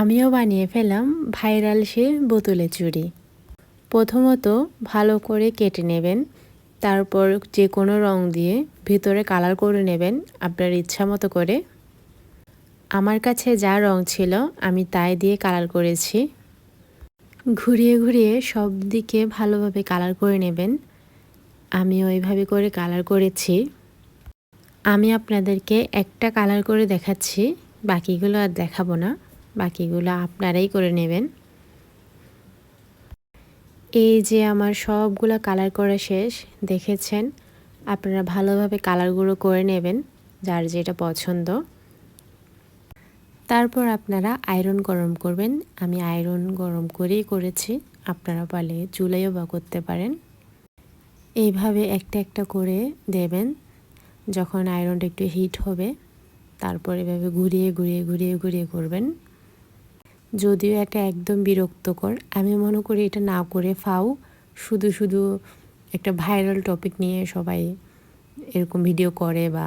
আমিও বানিয়ে ফেলাম ভাইরাল সে বোতলে চুড়ি। প্রথমত ভালো করে কেটে নেবেন, তারপর যে কোনো রং দিয়ে ভিতরে কালার করে নেবেন আপনার ইচ্ছা মতো করে। আমার কাছে যা রং ছিল আমি তাই দিয়ে কালার করেছি। ঘুরিয়ে ঘুরিয়ে সব দিকে ভালোভাবে কালার করে নেবেন। আমি ওইভাবে করে কালার করেছি। আমি আপনাদেরকে একটা কালার করে দেখাচ্ছি, বাকিগুলো আর দেখাবো না। বাকিগুলো আপনারাই করে নেবেন। এই যে আমার সবগুলো কালার করা শেষ, দেখেছেন? আপনারা ভালোভাবে কালারগুলো করে নেবেন, যার যেটা পছন্দ। তারপর আপনারা আয়রন গরম করবেন। আমি আয়রন গরম করেই করেছি। আপনারা পালে চুলাইও বা করতে পারেন। এইভাবে একটা একটা করে দেবেন। যখন আয়রনটা একটু হিট হবে, তারপর এভাবে ঘুরিয়ে ঘুরিয়ে ঘুরিয়ে ঘুরিয়ে করবেন। যদিও এটা একদম বিরক্তকর। আমি মনে করি এটা না করে ফাও, শুধু শুধু একটা ভাইরাল টপিক নিয়ে সবাই এরকম ভিডিও করে বা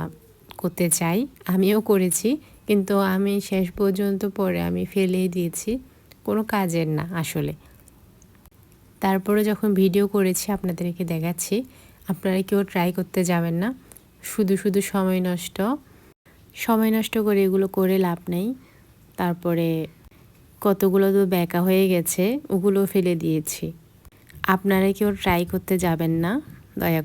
করতে চাই। আমিও করেছি, কিন্তু আমি শেষ পর্যন্ত পরে আমি ফেলেই দিয়েছি, কোনো কাজের না আসলে। তারপরে যখন ভিডিও করেছি, আপনাদেরকে দেখাচ্ছি। আপনারা কেউ ট্রাই করতে যাবেন না। শুধু শুধু সময় নষ্ট। সময় নষ্ট করে এগুলো করে লাভ নেই। তারপরে কতগুলো তো ব্যাকা হয়ে গেছে, ওগুলো ফেলে দিয়েছি। আপনারা কেউ ট্রাই করতে যাবেন না, দয়া করে।